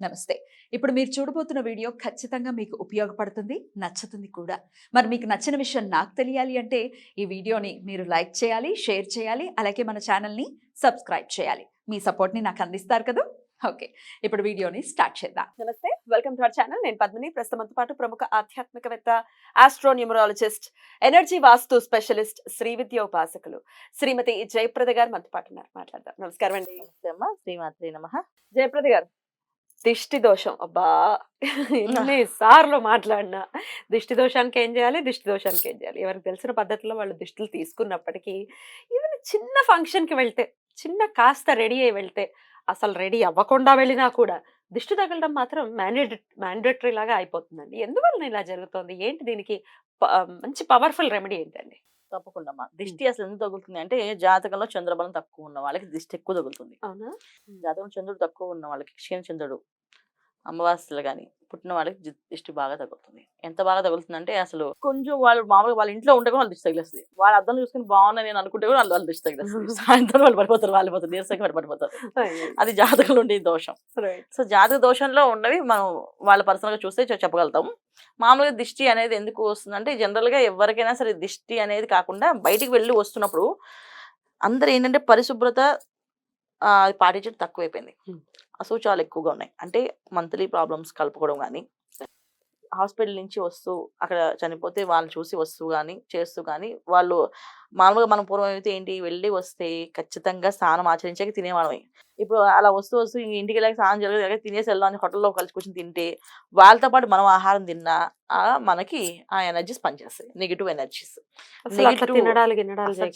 నమస్తే. ఇప్పుడు మీరు చూడబోతున్న వీడియో ఖచ్చితంగా మీకు ఉపయోగపడుతుంది నచ్చుతుంది కూడా. మరి మీకు నచ్చిన విషయం నాకు తెలియాలి అంటే ఈ వీడియోని మీరు లైక్ చేయాలి షేర్ చేయాలి అలాగే మన ఛానల్ని సబ్స్క్రైబ్ చేయాలి. మీ సపోర్ట్ని నాకు అందిస్తారు కదా? ఓకే. ఇప్పుడు వీడియోని స్టార్ట్ చేద్దాం. నమస్తే వెల్కమ్ టు అవర్ ఛానల్. నేను పద్మిని ప్రస్తుతంతో పాటు ప్రముఖ ఆధ్యాత్మికవేత్త astronumerologist energy vastu specialist Shri Vidya ఉపాసకులు శ్రీమతి జయప్రద గారు మనతో పాటు ఉన్నారు. మాట్లాడదాం. నమస్కారం అండి. నమస్తే అమ్మ. శ్రీమాత్రి నమ. జయప్రద గారు దిష్టి దోషం అబ్బా ఎన్ని సార్లు మాట్లాడినా. దిష్టి దోషానికి ఏం చేయాలి? దిష్టి దోషానికి ఏం చేయాలి? ఎవరికి తెలిసిన పద్ధతిలో వాళ్ళు దిష్టిలు తీసుకున్నప్పటికీ ఈవెన్ చిన్న ఫంక్షన్కి వెళ్తే చిన్న కాస్త రెడీ అయి వెళ్తే అసలు రెడీ అవ్వకుండా వెళ్ళినా కూడా దిష్టి తగలడం మాత్రం మ్యాండేటరీ మ్యాండేటరీ లాగా అయిపోతుందండి. ఎందువల్ల ఇలా జరుగుతుంది? ఏంటి దీనికి ప- మంచి పవర్ఫుల్ రెమెడీ ఏంటండి? తప్పకుండా అమ్మా దిష్టి అసలు ఎందుకు తగులుతుంది అంటే జాతకంలో చంద్రబలం తక్కువ ఉన్న వాళ్ళకి దిష్టి ఎక్కువ తగులుతుంది. అవునా? జాతకంలో చంద్రుడు తక్కువ ఉన్న వాళ్ళకి క్షీణ చంద్రుడు అమావాస్యలు కానీ పుట్టిన వాళ్ళకి దిష్టి బాగా తగులుతుంది. ఎంత బాగా తగులుతుంది అంటే అసలు కొంచెం వాళ్ళు మామూలుగా వాళ్ళ ఇంట్లో కూడా వాళ్ళు దిష్టి తగిలేస్తుంది. వాళ్ళ అర్థం చూసుకుని బాగున్నా నేను అనుకుంటే కూడా వాళ్ళు వాళ్ళు దిష్టి తగిలేస్తుంది. సాయంత్రం వాళ్ళు పడిపోతారు వాళ్ళు పడిపోతారు నీరసంగా వాళ్ళు పడిపోతారు. అది జాతకంలో ఉండే దోషం. సో జాతక దోషంలో ఉన్నవి మనం వాళ్ళ పర్సనల్గా చూస్తే చెప్పగలుగుతాం. మామూలుగా దిష్టి అనేది ఎందుకు వస్తుందంటే జనరల్గా ఎవరికైనా సరే దిష్టి అనేది కాకుండా బయటికి వెళ్ళి వస్తున్నప్పుడు అందరు ఏంటంటే పరిశుభ్రత పాటించడం తక్కువైపోయింది. అసూచాలు ఎక్కువగా ఉన్నాయి అంటే మంత్లీ ప్రాబ్లమ్స్ కలుపుకోవడం కానీ హాస్పిటల్ నుంచి వస్తూ అక్కడ చనిపోతే వాళ్ళని చూసి వస్తూ కానీ చేస్తూ కానీ వాళ్ళు మామూలుగా మనం పూర్వం అయితే ఏంటి వెళ్ళి వస్తే ఖచ్చితంగా స్నానం ఆచరించాక తినేవాళ్ళమే. ఇప్పుడు అలా వస్తూ వస్తూ ఇంక ఇంటికి వెళ్ళాక స్నానం జరగదు తినేసి వెళ్దాం అని హోటల్లో కలిసి కూర్చొని తింటే వాళ్ళతో పాటు మనం ఆహారం తిన్నా ఆ మనకి ఆ ఎనర్జీస్ పనిచేస్తాయి. Negative energies.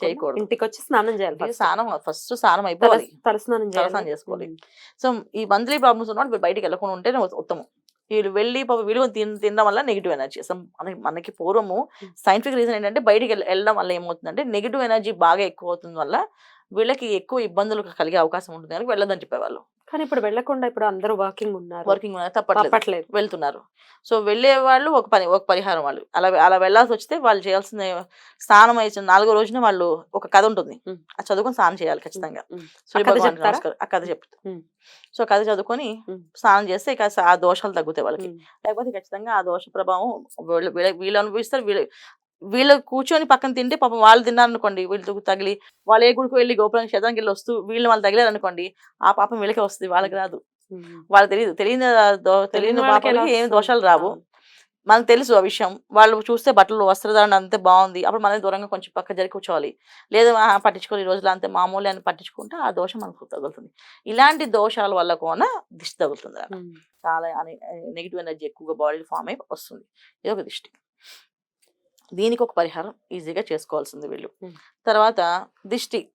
చేయకూడదు. ఇంటికి వచ్చి స్నానం చేయాలి. స్నానం ఫస్ట్ స్నానం అయిపోవాలి. తల- తలస్నానం చేసుకోవాలి. సో ఈ మంత్లీ ప్రాబ్లమ్స్ వీళ్ళు బయటికి వెళ్ళకుండా ఉంటేనే ఉ- ఉత్తమం. వీళ్ళు వెళ్ళి పాప విలువ తిన తినడం వల్ల నెగిటివ్ ఎనర్జీ అసలు మనకి మనకి పూర్వము. సైంటిఫిక్ రీజన్ ఏంటంటే బయటికి వెళ్ళ- వెళ్ళడం వల్ల ఏమవుతుందంటే నెగిటివ్ ఎనర్జీ బాగా ఎక్కువ అవుతుంది వల్ల వీళ్ళకి ఎక్కువ ఇబ్బందులు కలిగే అవకాశం ఉంటుంది కనుక వెళ్ళదని చెప్పేవాళ్ళు. కానీ ఇప్పుడు వెళ్ళకుండా ఇప్పుడు అందరూ వర్కింగ్ ఉన్నారు. వర్కింగ్ తప్పట్లేదు. తప్పట్లేదు. వెళ్తున్నారు. సో వెళ్ళే వాళ్ళు ఒక పని ఒక పరిహారం వాళ్ళు. అలా అలా వెళ్ళాల్సి వస్తే వాళ్ళు చేయాల్సిన స్నానం అయితే నాలుగో రోజున వాళ్ళు ఒక కథ ఉంటుంది. అది చదువుకొని స్నానం చేయాలి ఖచ్చితంగా. ఆ కథ చెప్తారా? ఆ చెప్తా. సో కథ చదువుకొని. స్నానం చేస్తే ఇక ఆ దోషాలు తగ్గుతాయి వాళ్ళకి. లేకపోతే ఖచ్చితంగా ఆ దోష ప్రభావం వీళ్ళు వీళ్ళ- వీళ్ళు అనుభవిస్తారు. వీళ్ళు వీళ్ళు కూర్చొని పక్కన తింటే పాపం వాళ్ళు తిన్నారు అనుకోండి వీళ్ళతో తగిలి వాళ్ళు ఏ గుడికి వెళ్ళి గోపురం శతానికి వెళ్ళి వస్తూ వీళ్ళు వాళ్ళు తగిలారు అనుకోండి ఆ పాపం వీళ్ళకే వస్తుంది వాళ్ళకి రాదు. ఉమ్. వాళ్ళకి తెలియదు. తెలియని తెలియని పాపాలకి ఏమి? దోషాలు రావు. మనకు తెలుసు ఆ విషయం. వాళ్ళు చూస్తే బట్టలు వస్త్రధారణ అంతే బాగుంది. అప్పుడు మనం దూరంగా కొంచెం పక్క జరిగి కూర్చోవాలి. లేదు "ఆ, పట్టించుకోవాలి ఈ రోజులు అంతే మామూలు అని పట్టించుకుంటే ఆ దోషం మనకు తగులుతుంది. ఇలాంటి దోషాల వల్ల కూడా దిష్టి తగులుతుంది. చాలా నెగిటివ్ ఎనర్జీ ఎక్కువగా బాడీ ఫామ్ అయి వస్తుంది. ఇది ఒక దిష్టి. దీనికి ఒక పరిహారం ఈజీగా చేసుకోవాల్సింది వీళ్ళు. తర్వాత దిష్టి.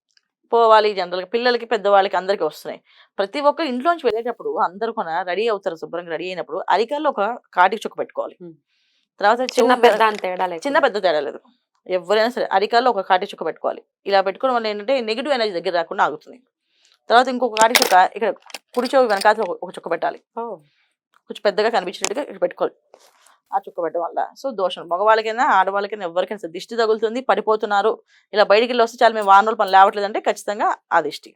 పోవాలి జనరల్గా పిల్లలకి పెద్దవాళ్ళకి అందరికీ వస్తున్నాయి. ప్రతి ఒక్కరు ఇంట్లోంచి వెళ్ళేటప్పుడు అందరూ కూడా రెడీ అవుతారు శుభ్రంగా రెడీ అయినప్పుడు అరికాల్లో ఒక కాటికి చుక్క పెట్టుకోవాలి. తర్వాత చిన్న పెద్ద తేడా లేకుండా. చిన్న పెద్ద తేడా లేదు. ఎవరైనా సరే అరికాల్లో ఒక కాటి చుక్క పెట్టుకోవాలి. ఇలా పెట్టుకోవడం వల్ల ఏంటంటే నెగిటివ్ ఎనర్జీ దగ్గర రాకుండా ఆగుతుంది. తర్వాత ఇంకొక కాటి చుక్క ఇక్కడ కుడి చెవి వెనకాల ఒక- చుక్క పెట్టాలి. కొంచెం పెద్దగా కనిపించినట్టుగా ఇక్కడ పెట్టుకోవాలి. ఆ చుక్క పెట్టడం వల్ల సో దోషం మగవాళ్ళకైనా ఆడవాళ్ళకైనా ఎవరికైనా సరే దిష్టి తగులుతుంది పడిపోతున్నారు ఇలా బయటికి వెళ్ళి వస్తే చాలా మేము వారం రోజులు పని లేవట్లేదు అంటే ఖచ్చితంగా ఆ దిష్టి.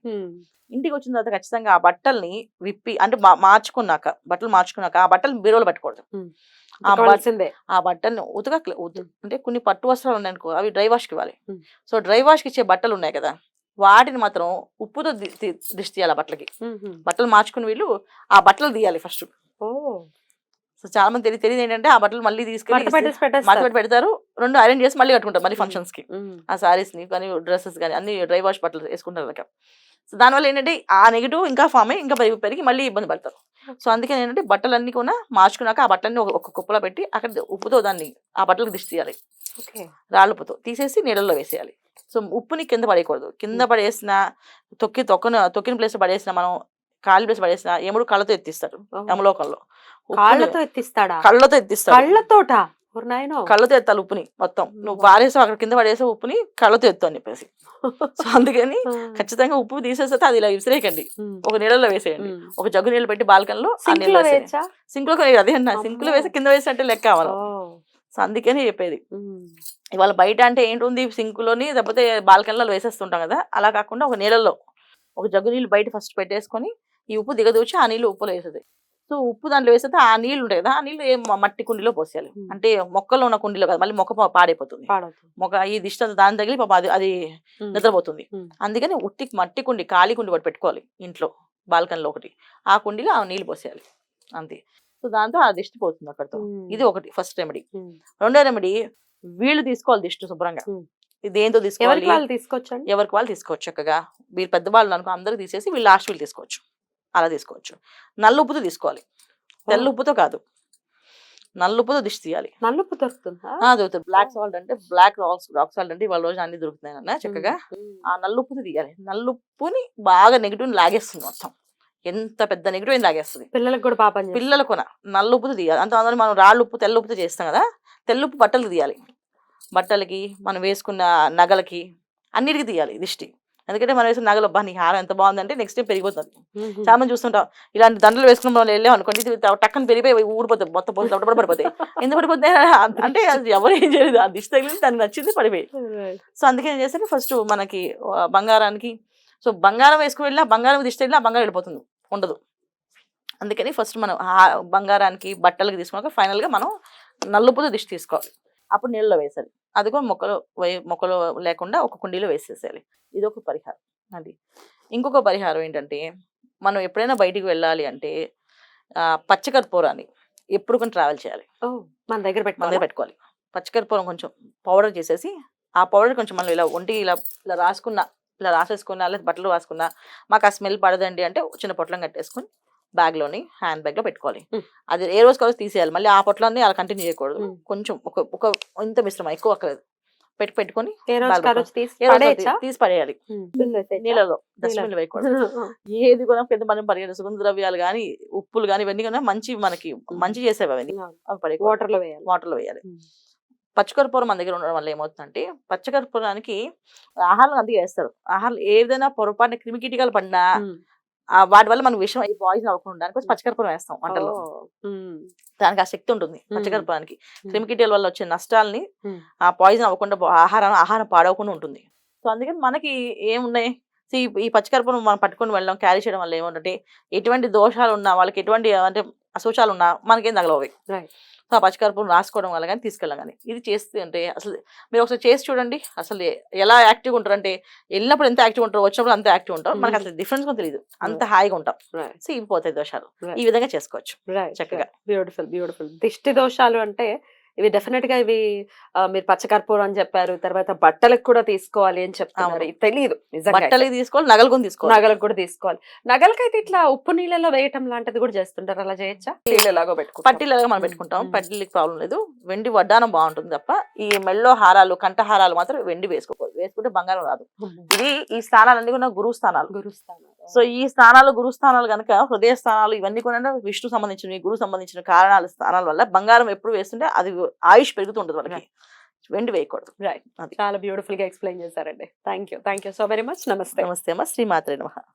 ఇంటికి వచ్చిన తర్వాత ఖచ్చితంగా ఆ బట్టల్ని విప్పి అంటే మార్చుకున్నాక బట్టలు మార్చుకున్నాక ఆ బట్టలు బీరోలు పెట్టుకోవద్దు ఉమ్. ఆ బట్టల్ని ఉతక ఉతు అంటే కొన్ని పట్టు వస్త్రాలు ఉన్నాయి అనుకో అవి డ్రై వాష్కి ఇవ్వాలి. సో డ్రై వాష్కి ఇచ్చే బట్టలు ఉన్నాయి కదా వాటిని మాత్రం ఉప్పుతో దిష్టి తీయాలి ఆ బట్టలకి. బట్టలు మార్చుకుని వీళ్ళు ఆ బట్టలు తీయాలి ఫస్ట్ ఓ. సో చాలా మంది తెలియదు తెలియదు ఏంటంటే ఆ బట్టలు మళ్ళీ తీసుకెళ్ళి పెట్టేసి మడత పెట్టేస్తారు. పెట్టి పెడతారు. రెండు అరేంజ్ చేసి మళ్ళీ కట్టుకుంటారు మళ్ళీ. ఫంక్షన్స్కి. ఆ సారీస్ని కానీ డ్రెస్సెస్ కానీ అన్ని డ్రై వాష్ బట్టలు వేసుకుంటారు అక్కడ సో దానివల్ల ఏంటంటే ఆ నెగిటివ్ ఇంకా ఫామ్ అయ్యి ఇంకా పెరిగి పెరిగి మళ్ళీ ఇబ్బంది పడతారు. సో అందుకని ఏంటంటే బట్టలన్నీ కూడా మార్చుకున్నాక ఆ బట్టలన్నీ ఒక- కుప్పలో పెట్టి అక్కడ ఉప్పుతో దాన్ని ఆ బట్టలకు దిష్టి తీయాలి ఓకే. రాళ్ళుప్పుతో తీసేసి నీళ్ళల్లో వేసేయాలి. సో ఉప్పుని కింద పడేయకూడదు. కింద పడేసిన తొక్కి తొక్కన తొక్కిన ప్లేస్ పడేసిన మనం కాలి ప్లేస్ పడేసిన ఎముడు కళ్ళతో ఎత్తిస్తారు. యమలోకంలో కాళ్ళతో ఎత్తిస్తాడా? కళ్ళతో ఎత్తిస్తారు కళ్ళతోట? కళ్ళతో ఎత్తాలి ఉప్పుని మొత్తం. నువ్వు వావ్. పారేసావు అక్కడ కింద పడేసావు ఉప్పుని కళ్ళతో ఎత్తు అని చెప్పేసి. సో అందుకని ఖచ్చితంగా ఉప్పు తీసేస్తే అది ఇలా విసిరేయకండి. ఒక నీళ్ళలో వేసేయండి. ఒక జగ్గు నీళ్ళు పెట్టి బాల్కన్లో సింక్లో అదే అన్న సింక్లో. వేసి కింద వేసినట్టే లెక్క అవ్వాలి సో అందుకని చెప్పేది. ఇవాళ బయట అంటే ఏంటుంది సింక్లోని లేకపోతే బాల్కనీలో వేసేస్తుంటాం కదా అలా కాకుండా ఒక నీళ్ళలో ఒక జగ్గు నీళ్ళు బయట ఫస్ట్ పెట్టేసుకొని ఈ ఉప్పు దిగదూచి ఆ నీళ్ళు ఉప్పులో వేసేది. సో ఉప్పు దాంట్లో వేస్తే ఆ నీళ్ళు ఉంటాయి కదా ఆ నీళ్ళు ఏం మట్టి కుండీలో పోసేయాలి. అంటే మొక్కలో ఉన్న కుండీలో కదా మళ్ళీ మొక్క పాడైపోతుంది. మొక్క ఈ దిష్టి దాని తగిలి పాప అది అది నిద్రపోతుంది. అందుకని ఉట్టి మట్టి కుండి ఖాళీ కుండి ఒకటి పెట్టుకోవాలి ఇంట్లో బాల్కనీలో ఒకటి. ఆ కుండీలో ఆ నీళ్ళు పోసేయాలి. అంతే. సో దాంతో ఆ దిష్టి పోతుంది అక్కడితో. ఇది ఒకటి ఫస్ట్ రెమెడీ. రెండో రెమెడీ వీళ్ళు తీసుకోవాలి దిష్టి శుభ్రంగా. ఇది దేంతో ఎవరికి తీసుకోవాలి? వాళ్ళు తీసుకొచ్చండి ఎవరికి వాళ్ళు తీసుకోవచ్చు చక్కగా. వీళ్ళు పెద్దవాళ్ళు అనుకో అందరూ తీసేసి వీళ్ళు లాస్ట్ వీళ్ళు తీసుకోవచ్చు. అలా తీసుకోవచ్చు. నల్ల ఉప్పుతో తీసుకోవాలి. తెల్ల ఉప్పుతో కాదు. నల్ల ఉప్పుతో దిష్టి తీయాలి. నల్లుప్పు దొరుకుతుందా? బ్లాక్ సాల్ట్ అంటే బ్లాక్ రాక్ రాక్ సాల్ట్ అంటే ఇవాళ రోజు అన్ని దొరుకుతున్నాయి అన్న చక్కగా. ఆ నల్లుప్పుని తీయాలి. నల్లుప్పుని బాగా నెగిటివ్ లాగేస్తుంది మొత్తం. ఎంత పెద్ద నెగిటివ్ లాగేస్తుంది. పిల్లలకు కూడా పాపం చేస్తారు. పిల్లలు కొన నల్ల ఉప్పుతో తీయాలి. అంత అందులో మనం రాళ్ళు ఉప్పు తెల్ల ఉప్పుతో చేస్తాం కదా. తెల్ల ఉప్పు బట్టలకు తీయాలి. బట్టలకి మనం వేసుకున్న నగలకి అన్నిటికీ తీయాలి దిష్టి ఎందుకంటే మనం వేసిన నగలు అబ్బా నీ హారం ఎంత బాగుందంటే నెక్స్ట్ టైం పెరిగిపోతుంది. చాలా మంది చూస్తుంటాం ఇలాంటి దండలు వేసుకున్న మనం వెళ్ళాం అనుకోండి టక్కన పెరిగిపోయి ఊడిపోతుంది మొత్తం పోతుంది అప్పుడు పడిపోతాయి. ఎందుకు పడిపోతాయి? అంటే అది ఎవరు ఏం చేయలేదు ఆ దిష్టి తగిలి దానికి నచ్చింది పడిపోయి. సో అందుకే ఏం చేస్తే ఫస్ట్ మనకి బంగారానికి సో బంగారం వేసుకుని వెళ్ళినా బంగారం దిష్టి వెళ్ళినా బంగారం వెళ్ళిపోతుంది ఉండదు. అందుకని ఫస్ట్ మనం బంగారానికి బట్టలకి తీసుకున్నాక ఫైనల్గా మనం నల్లుపుతో దిష్టి తీసుకోవాలి. అప్పుడు నీళ్ళలో వేసాలి అది కూడా మొక్కలు వే- మొక్కలు లేకుండా ఒక కుండీలో వేసేసేయాలి. ఇది ఒక పరిహారం అది ఇంకొక పరిహారం ఏంటంటే మనం ఎప్పుడైనా బయటికి వెళ్ళాలి అంటే పచ్చకర్పూరాన్ని ఎప్పుడు కొన్ని ట్రావెల్ చేయాలి. మన దగ్గర మన దగ్గర పెట్టుకోవాలి? పెట్టుకోవాలి. పచ్చికర్పూరం కొంచెం పౌడర్ చేసేసి ఆ పౌడర్ కొంచెం మనం ఇలా ఒంటి ఇలా ఇలా రాసుకున్న ఇలా రాసేసుకున్నా లేదా బట్టలు రాసుకున్నా మాకు ఆ స్మెల్ పడదండి అంటే చిన్న పొట్లం కట్టేసుకుని బ్యాగ్లోని హ్యాండ్ బ్యాగ్లో పెట్టుకోవాలి. Hmm. అది ఏ రోజు రోజు తీసేయాలి. మళ్ళీ ఆ పొట్లాన్ని అలా కంటిన్యూ చేయకూడదు. కొంచెం ఒక ఒక ఇంత మిశ్రమం ఎక్కువ అక్కర్లేదు. పెట్టి పెట్టుకొని తీసి పడేయాలి? నీళ్ళలో వేయకూడదు. ఏది కూడా పెద్ద మనం పరిగెడ సుగంధ ద్రవ్యాలు కానీ ఉప్పులు కానీ ఇవన్నీ కూడా మంచి మనకి మంచి చేసేవి అవన్నీ. అవి వాటర్లో వేయాలి. వాటర్లో వేయాలి. మ్మ్. పచ్చకర్పూరం మన దగ్గర ఉండడం వల్ల ఏమవుతుందంటే పచ్చకర్పూరానికి ఆహారం అందుకే వేస్తారు. ఆహారం ఏదైనా పొరపాటున క్రిమికీటకాలు పడినా వాటి వల్ల మనకు విషయం అయ్యి పాయిజన్ అవ్వకుండా దానికోసం పచ్చకర్పూరం వేస్తాం. మ్మ్. దానికి ఆ శక్తి ఉంటుంది. పచ్చకర్పూరానికి. క్రిమికీటల వల్ల వచ్చే నష్టాలని. ఆ పాయిజన్ అవ్వకుండా ఆహారం ఆహారం పాడవకుండా ఉంటుంది సో అందుకని మనకి ఏమున్నాయి ఈ పచ్చకర్పూరం మనం పట్టుకొని వెళ్ళడం క్యారీ చేయడం వల్ల ఏమంటే ఎటువంటి దోషాలు ఉన్నా వాళ్ళకి ఎటువంటి అంటే అశోచాలు ఉన్నా మనకేం తగలవు. సో ఆ పచ్చకర్పూరం రాసుకోవడం వల్ల కానీ తీసుకెళ్ళం కానీ ఇది చేస్తే అంటే అసలు మీరు ఒకసారి చేసి చూడండి. అసలు ఎలా యాక్టివ్గా ఉంటారు అంటే వెళ్ళినప్పుడు ఎంత యాక్టివ్ ఉంటారు వచ్చినప్పుడు అంత యాక్టివ్ ఉంటారు మనకి Mhm. అసలు డిఫరెన్స్ కూడా తెలియదు అంత హాయిగా ఉంటాం. సో ఇవి పోతాయి దోషాలు. ఈ విధంగా చేసుకోవచ్చు. చక్కగా. బ్యూటిఫుల్ బ్యూటిఫుల్ దిష్టి దోషాలు అంటే ఇవి డెఫినెట్గా ఇవి మీరు పచ్చకర్పూరం అని చెప్పారు తర్వాత బట్టలకు కూడా తీసుకోవాలి అని చెప్తున్నారు. తెలియదు. బట్టలకి తీసుకోవాలి నగలు కొని తీసుకోవాలి. నగలకు కూడా తీసుకోవాలి. నగలకైతే ఇట్లా ఉప్పు నీళ్ళలో వేయటం లాంటిది కూడా చేస్తుంటారు? అలా చేయొచ్చా? నీళ్ళలాగా పెట్టుకుంటాం. పట్టీలాగా మనం. పెట్టుకుంటాం. పట్టీలకి ప్రాబ్లం లేదు. వెండి వడ్డానం బాగుంటుంది తప్ప ఈ మెళ్ళో హారాలు కంట హారాలు మాత్రం వెండి వేసుకోకూడదు. వేసుకుంటే బంగారం రాదు. ఇది ఈ స్థానాలన్నీ కూడా గురువు స్థానాలు గురుస్థానం సో ఈ స్థానాలు గురు స్థానాలు కనుక హృదయ స్థానాలు ఇవన్నీ కూడా విష్ణు సంబంధించిన గురు సంబంధించిన కారణాల స్థానాల వల్ల బంగారం ఎప్పుడు వేస్తుంటే అది ఆయుష్ పెరుగుతుంటుంది మనకి వెండి వేయకూడదు. రైట్. చాలా బ్యూటిఫుల్గా ఎక్స్ప్లెయిన్ చేశారండి. Thank you thank you so very much నమస్తే నమస్తే అమ్మ. శ్రీమాత్రే నమః.